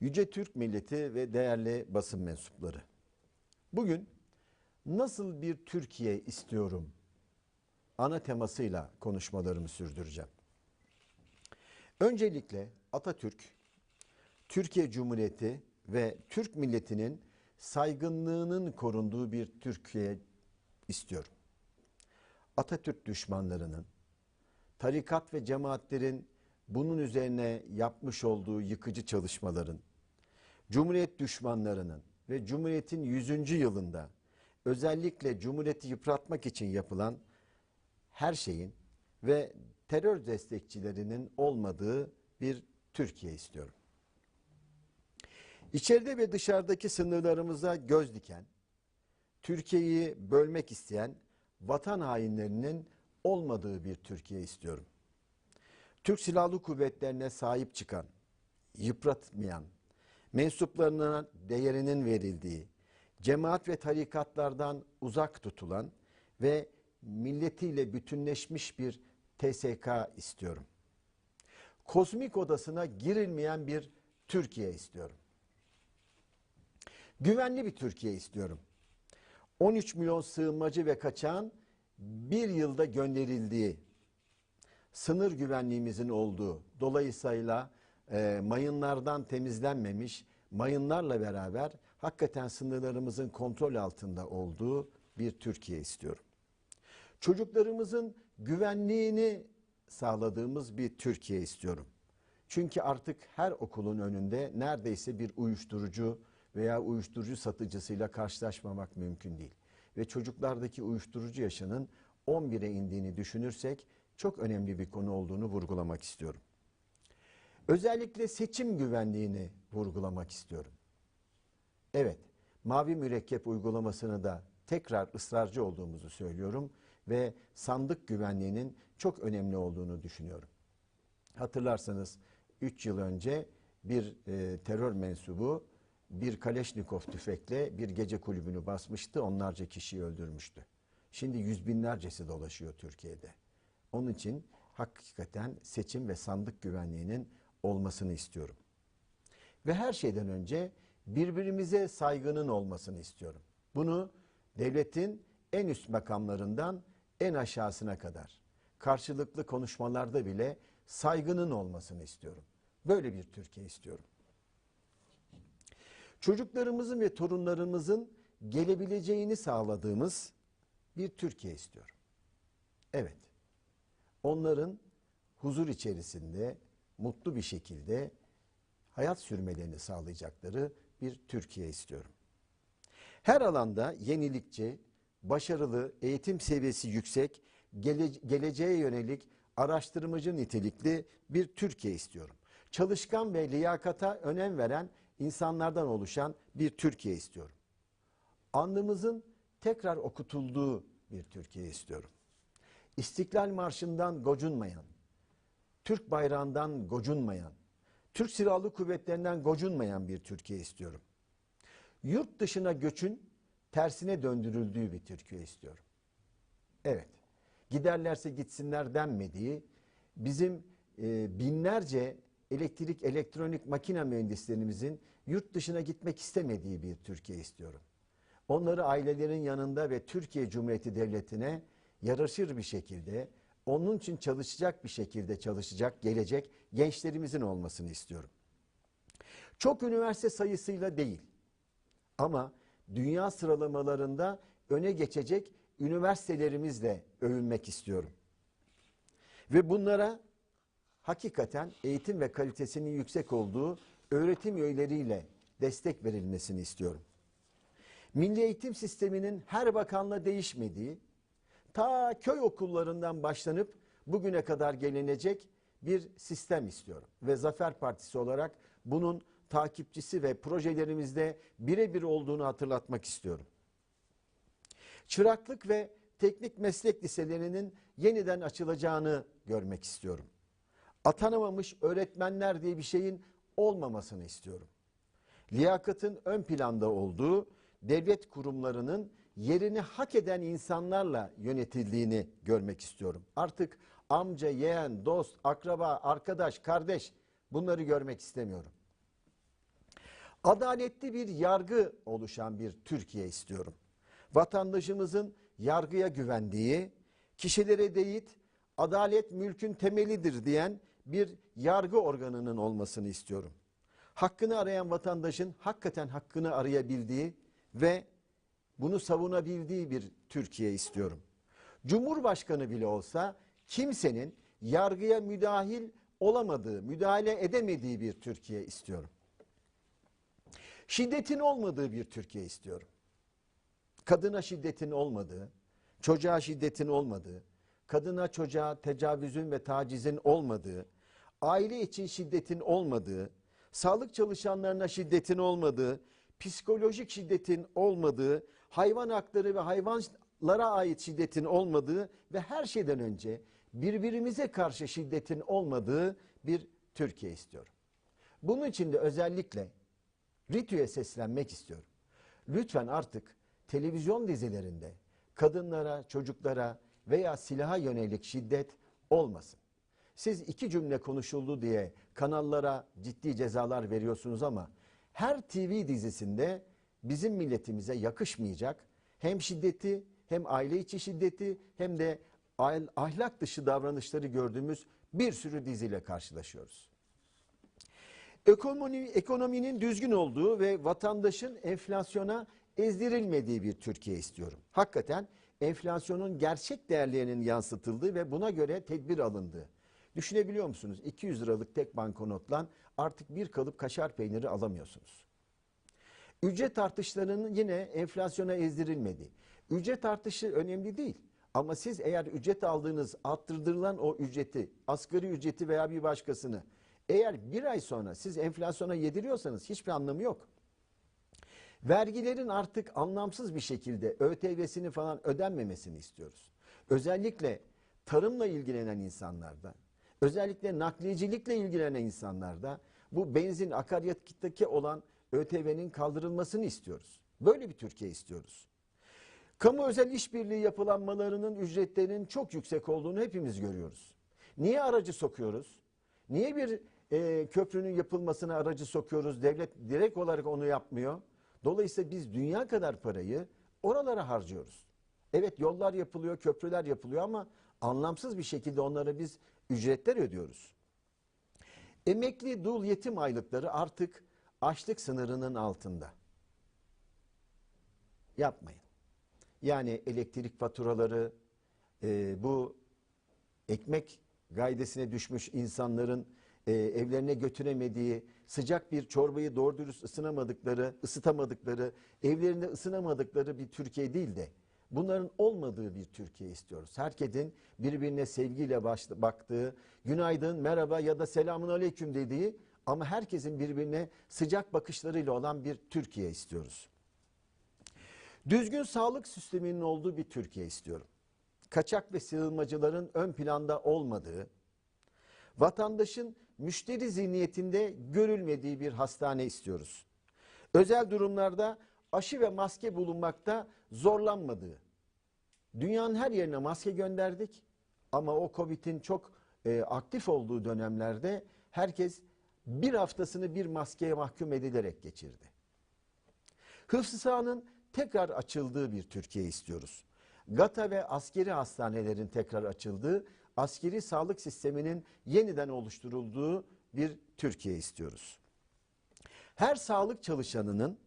Yüce Türk milleti ve değerli basın mensupları. Bugün nasıl bir Türkiye istiyorum ana temasıyla konuşmalarımı sürdüreceğim. Öncelikle Atatürk, Türkiye Cumhuriyeti ve Türk milletinin saygınlığının korunduğu bir Türkiye istiyorum. Atatürk düşmanlarının, tarikat ve cemaatlerin bunun üzerine yapmış olduğu yıkıcı çalışmaların, Cumhuriyet düşmanlarının ve Cumhuriyet'in 100. yılında özellikle Cumhuriyet'i yıpratmak için yapılan her şeyin ve terör destekçilerinin olmadığı bir Türkiye istiyorum. İçeride ve dışarıdaki sınırlarımıza göz diken, Türkiye'yi bölmek isteyen vatan hainlerinin olmadığı bir Türkiye istiyorum. Türk Silahlı Kuvvetlerine sahip çıkan, yıpratmayan, mensuplarına değerinin verildiği, cemaat ve tarikatlardan uzak tutulan ve milletiyle bütünleşmiş bir TSK istiyorum. Kozmik odasına girilmeyen bir Türkiye istiyorum. Güvenli bir Türkiye istiyorum. 13 milyon sığınmacı ve kaçağın bir yılda gönderildiği, sınır güvenliğimizin olduğu, dolayısıyla e, mayınlardan temizlenmemiş, mayınlarla beraber hakikaten sınırlarımızın kontrol altında olduğu bir Türkiye istiyorum. Çocuklarımızın güvenliğini sağladığımız bir Türkiye istiyorum. Çünkü artık her okulun önünde neredeyse bir uyuşturucu veya uyuşturucu satıcısıyla karşılaşmamak mümkün değil. Ve çocuklardaki uyuşturucu yaşının 11'e indiğini düşünürsek çok önemli bir konu olduğunu vurgulamak istiyorum. Özellikle seçim güvenliğini vurgulamak istiyorum. Evet, mavi mürekkep uygulamasını da tekrar ısrarcı olduğumuzu söylüyorum ve sandık güvenliğinin çok önemli olduğunu düşünüyorum. Hatırlarsanız 3 yıl önce bir e, terör mensubu bir Kaleşnikov tüfekle bir gece kulübünü basmıştı, onlarca kişiyi öldürmüştü. Şimdi yüz binlercesi dolaşıyor Türkiye'de. Onun için hakikaten seçim ve sandık güvenliğinin olmasını istiyorum. Ve her şeyden önce birbirimize saygının olmasını istiyorum. Bunu devletin en üst makamlarından en aşağısına kadar karşılıklı konuşmalarda bile saygının olmasını istiyorum. Böyle bir Türkiye istiyorum. Çocuklarımızın ve torunlarımızın gelebileceğini sağladığımız bir Türkiye istiyorum. Evet. Onların huzur içerisinde mutlu bir şekilde hayat sürmelerini sağlayacakları bir Türkiye istiyorum. Her alanda yenilikçi, başarılı, eğitim seviyesi yüksek, gele, geleceğe yönelik araştırmacı nitelikli bir Türkiye istiyorum. Çalışkan ve liyakata önem veren insanlardan oluşan bir Türkiye istiyorum. Andımızın tekrar okutulduğu bir Türkiye istiyorum. İstiklal Marşı'ndan gocunmayan, Türk bayrağından gocunmayan, Türk Silahlı Kuvvetlerinden gocunmayan bir Türkiye istiyorum. Yurt dışına göçün tersine döndürüldüğü bir Türkiye istiyorum. Evet, giderlerse gitsinler denmediği, bizim e, binlerce elektrik, elektronik makine mühendislerimizin yurt dışına gitmek istemediği bir Türkiye istiyorum. Onları ailelerin yanında ve Türkiye Cumhuriyeti Devleti'ne yaraşır bir şekilde, onun için çalışacak bir şekilde çalışacak, gelecek gençlerimizin olmasını istiyorum. Çok üniversite sayısıyla değil ama dünya sıralamalarında öne geçecek üniversitelerimizle övünmek istiyorum. Ve bunlara hakikaten eğitim ve kalitesinin yüksek olduğu öğretim üyeleriyle destek verilmesini istiyorum. Milli eğitim sisteminin her bakanla değişmediği, ta köy okullarından başlanıp bugüne kadar gelinecek bir sistem istiyorum. Ve Zafer Partisi olarak bunun takipçisi ve projelerimizde birebir olduğunu hatırlatmak istiyorum. Çıraklık ve teknik meslek liselerinin yeniden açılacağını görmek istiyorum. Atanamamış öğretmenler diye bir şeyin olmamasını istiyorum. Liyakatın ön planda olduğu devlet kurumlarının yerini hak eden insanlarla yönetildiğini görmek istiyorum. Artık amca, yeğen, dost, akraba, arkadaş, kardeş bunları görmek istemiyorum. Adaletli bir yargı oluşan bir Türkiye istiyorum. Vatandaşımızın yargıya güvendiği, kişilere değil adalet mülkün temelidir diyen bir yargı organının olmasını istiyorum. Hakkını arayan vatandaşın hakikaten hakkını arayabildiği ve bunu savunabildiği bir Türkiye istiyorum. Cumhurbaşkanı bile olsa kimsenin yargıya müdahil olamadığı, müdahale edemediği bir Türkiye istiyorum. Şiddetin olmadığı bir Türkiye istiyorum. Kadına şiddetin olmadığı, çocuğa şiddetin olmadığı, kadına çocuğa tecavüzün ve tacizin olmadığı, aile için şiddetin olmadığı, sağlık çalışanlarına şiddetin olmadığı, psikolojik şiddetin olmadığı, hayvan hakları ve hayvanlara ait şiddetin olmadığı ve her şeyden önce birbirimize karşı şiddetin olmadığı bir Türkiye istiyorum. Bunun için de özellikle RİTÜ'ye seslenmek istiyorum. Lütfen artık televizyon dizilerinde kadınlara, çocuklara veya silaha yönelik şiddet olmasın. Siz iki cümle konuşuldu diye kanallara ciddi cezalar veriyorsunuz ama her TV dizisinde bizim milletimize yakışmayacak hem şiddeti hem aile içi şiddeti hem de ahl- ahlak dışı davranışları gördüğümüz bir sürü diziyle karşılaşıyoruz. Ekonomi, ekonominin düzgün olduğu ve vatandaşın enflasyona ezdirilmediği bir Türkiye istiyorum. Hakikaten enflasyonun gerçek değerlerinin yansıtıldığı ve buna göre tedbir alındığı. Düşünebiliyor musunuz? 200 liralık tek banknotla artık bir kalıp kaşar peyniri alamıyorsunuz. Ücret artışlarının yine enflasyona ezdirilmediği. Ücret artışı önemli değil. Ama siz eğer ücret aldığınız, arttırılan o ücreti, asgari ücreti veya bir başkasını eğer bir ay sonra siz enflasyona yediriyorsanız hiçbir anlamı yok. Vergilerin artık anlamsız bir şekilde ÖTV'sini falan ödenmemesini istiyoruz. Özellikle tarımla ilgilenen insanlarda, özellikle nakliyecilikle ilgilenen insanlarda bu benzin akaryakıttaki olan ÖTV'nin kaldırılmasını istiyoruz. Böyle bir Türkiye istiyoruz. Kamu özel işbirliği yapılanmalarının ücretlerinin çok yüksek olduğunu hepimiz görüyoruz. Niye aracı sokuyoruz? Niye bir e, köprünün yapılmasına aracı sokuyoruz? Devlet direkt olarak onu yapmıyor. Dolayısıyla biz dünya kadar parayı oralara harcıyoruz. Evet yollar yapılıyor, köprüler yapılıyor ama anlamsız bir şekilde onlara biz ücretler ödüyoruz. Emekli dul yetim aylıkları artık açlık sınırının altında. Yapmayın. Yani elektrik faturaları, e, bu ekmek gaydesine düşmüş insanların e, evlerine götüremediği, sıcak bir çorbayı doğru dürüst ısınamadıkları, ısıtamadıkları, evlerinde ısınamadıkları bir Türkiye değil de bunların olmadığı bir Türkiye istiyoruz. Herkesin birbirine sevgiyle baktığı, günaydın, merhaba ya da selamun aleyküm dediği ama herkesin birbirine sıcak bakışlarıyla olan bir Türkiye istiyoruz. Düzgün sağlık sisteminin olduğu bir Türkiye istiyorum. Kaçak ve sığınmacıların ön planda olmadığı, vatandaşın müşteri zihniyetinde görülmediği bir hastane istiyoruz. Özel durumlarda aşı ve maske bulunmakta zorlanmadığı. Dünyanın her yerine maske gönderdik ama o Covid'in çok e, aktif olduğu dönemlerde herkes bir haftasını bir maskeye mahkum edilerek geçirdi. Hıfzı sahanın tekrar açıldığı bir Türkiye istiyoruz. GATA ve askeri hastanelerin tekrar açıldığı, askeri sağlık sisteminin yeniden oluşturulduğu bir Türkiye istiyoruz. Her sağlık çalışanının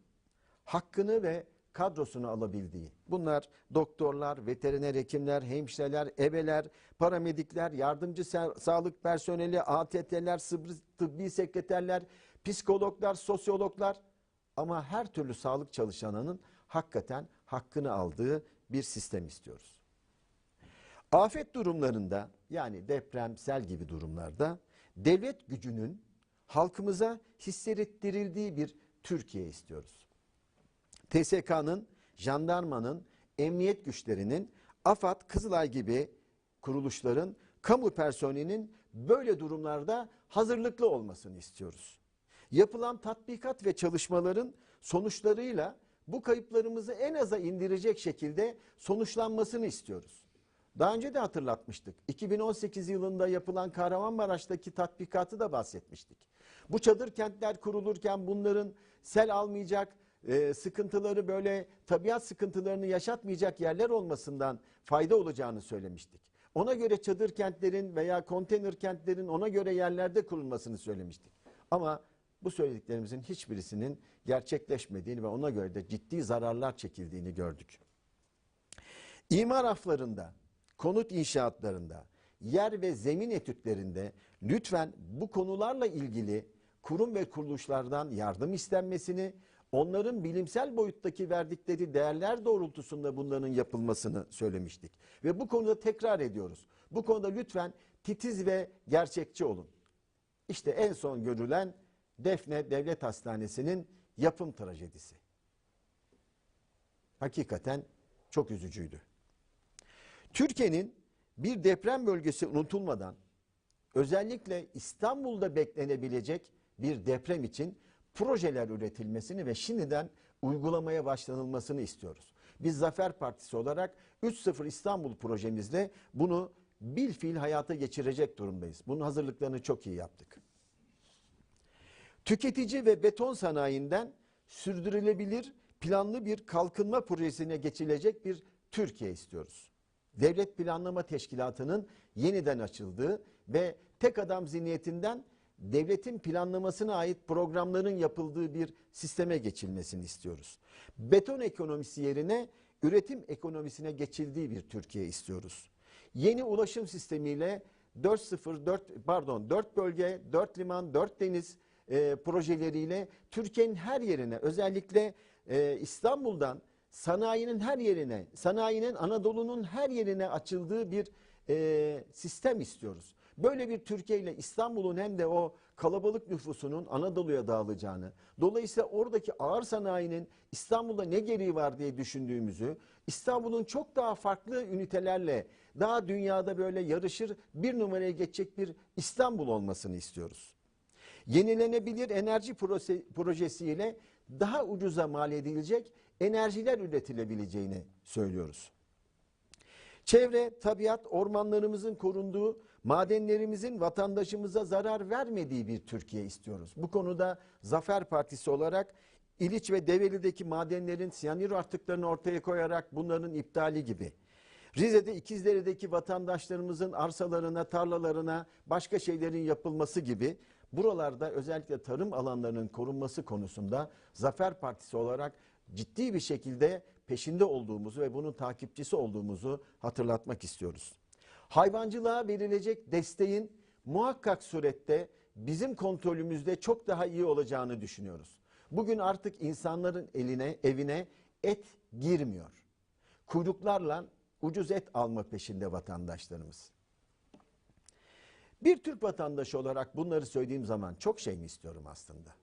hakkını ve kadrosunu alabildiği. Bunlar doktorlar, veteriner hekimler, hemşireler, ebeler, paramedikler, yardımcı sa- sağlık personeli, ATT'ler, tıbbi sekreterler, psikologlar, sosyologlar ama her türlü sağlık çalışanının hakikaten hakkını aldığı bir sistem istiyoruz. Afet durumlarında yani deprem, sel gibi durumlarda devlet gücünün halkımıza hissettirildiği bir Türkiye istiyoruz. TSK'nın, jandarmanın, emniyet güçlerinin, AFAD, Kızılay gibi kuruluşların, kamu personelinin böyle durumlarda hazırlıklı olmasını istiyoruz. Yapılan tatbikat ve çalışmaların sonuçlarıyla bu kayıplarımızı en aza indirecek şekilde sonuçlanmasını istiyoruz. Daha önce de hatırlatmıştık. 2018 yılında yapılan Kahramanmaraş'taki tatbikatı da bahsetmiştik. Bu çadır kentler kurulurken bunların sel almayacak, e, sıkıntıları böyle tabiat sıkıntılarını yaşatmayacak yerler olmasından fayda olacağını söylemiştik. Ona göre çadır kentlerin veya konteyner kentlerin ona göre yerlerde kurulmasını söylemiştik. Ama bu söylediklerimizin hiçbirisinin gerçekleşmediğini ve ona göre de ciddi zararlar çekildiğini gördük. İmar aflarında, konut inşaatlarında, yer ve zemin etütlerinde lütfen bu konularla ilgili kurum ve kuruluşlardan yardım istenmesini, onların bilimsel boyuttaki verdikleri değerler doğrultusunda bunların yapılmasını söylemiştik. Ve bu konuda tekrar ediyoruz. Bu konuda lütfen titiz ve gerçekçi olun. İşte en son görülen Defne Devlet Hastanesi'nin yapım trajedisi. Hakikaten çok üzücüydü. Türkiye'nin bir deprem bölgesi unutulmadan özellikle İstanbul'da beklenebilecek bir deprem için projeler üretilmesini ve şimdiden uygulamaya başlanılmasını istiyoruz. Biz Zafer Partisi olarak 3-0 İstanbul projemizle bunu bil fiil hayata geçirecek durumdayız. Bunun hazırlıklarını çok iyi yaptık. Tüketici ve beton sanayinden sürdürülebilir planlı bir kalkınma projesine geçilecek bir Türkiye istiyoruz. Devlet Planlama Teşkilatı'nın yeniden açıldığı ve tek adam zihniyetinden devletin planlamasına ait programların yapıldığı bir sisteme geçilmesini istiyoruz. Beton ekonomisi yerine üretim ekonomisine geçildiği bir Türkiye istiyoruz. Yeni ulaşım sistemiyle 4.0 4 pardon 4 bölge, 4 liman, 4 deniz e, projeleriyle Türkiye'nin her yerine özellikle e, İstanbul'dan sanayinin her yerine, sanayinin Anadolu'nun her yerine açıldığı bir e, sistem istiyoruz. Böyle bir Türkiye ile İstanbul'un hem de o kalabalık nüfusunun Anadolu'ya dağılacağını, dolayısıyla oradaki ağır sanayinin İstanbul'da ne gereği var diye düşündüğümüzü, İstanbul'un çok daha farklı ünitelerle daha dünyada böyle yarışır bir numaraya geçecek bir İstanbul olmasını istiyoruz. Yenilenebilir enerji proje- projesiyle daha ucuza mal edilecek enerjiler üretilebileceğini söylüyoruz. Çevre, tabiat, ormanlarımızın korunduğu, madenlerimizin vatandaşımıza zarar vermediği bir Türkiye istiyoruz. Bu konuda Zafer Partisi olarak İliç ve Develi'deki madenlerin siyanür artıklarını ortaya koyarak bunların iptali gibi. Rize'de İkizdere'deki vatandaşlarımızın arsalarına, tarlalarına başka şeylerin yapılması gibi buralarda özellikle tarım alanlarının korunması konusunda Zafer Partisi olarak ciddi bir şekilde peşinde olduğumuzu ve bunun takipçisi olduğumuzu hatırlatmak istiyoruz. Hayvancılığa verilecek desteğin muhakkak surette bizim kontrolümüzde çok daha iyi olacağını düşünüyoruz. Bugün artık insanların eline, evine et girmiyor. Kuyruklarla ucuz et alma peşinde vatandaşlarımız. Bir Türk vatandaşı olarak bunları söylediğim zaman çok şey mi istiyorum aslında?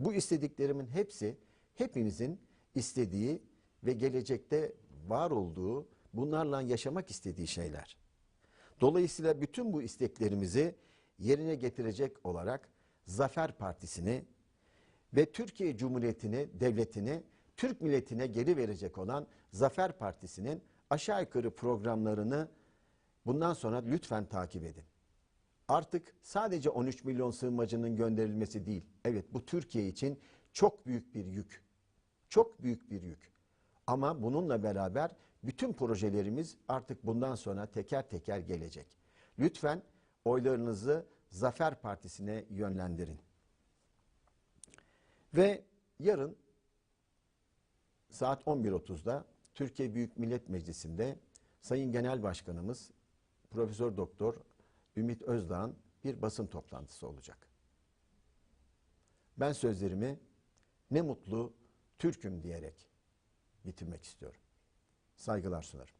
Bu istediklerimin hepsi hepimizin istediği ve gelecekte var olduğu, bunlarla yaşamak istediği şeyler. Dolayısıyla bütün bu isteklerimizi yerine getirecek olarak Zafer Partisi'ni ve Türkiye Cumhuriyeti'ni, devletini Türk milletine geri verecek olan Zafer Partisi'nin aşağı yukarı programlarını bundan sonra lütfen takip edin. Artık sadece 13 milyon sığınmacının gönderilmesi değil. Evet bu Türkiye için çok büyük bir yük. Çok büyük bir yük. Ama bununla beraber bütün projelerimiz artık bundan sonra teker teker gelecek. Lütfen oylarınızı Zafer Partisi'ne yönlendirin. Ve yarın saat 11.30'da Türkiye Büyük Millet Meclisi'nde Sayın Genel Başkanımız Profesör Doktor Ümit Özdağ'ın bir basın toplantısı olacak. Ben sözlerimi ne mutlu Türk'üm diyerek bitirmek istiyorum. Saygılar sunarım.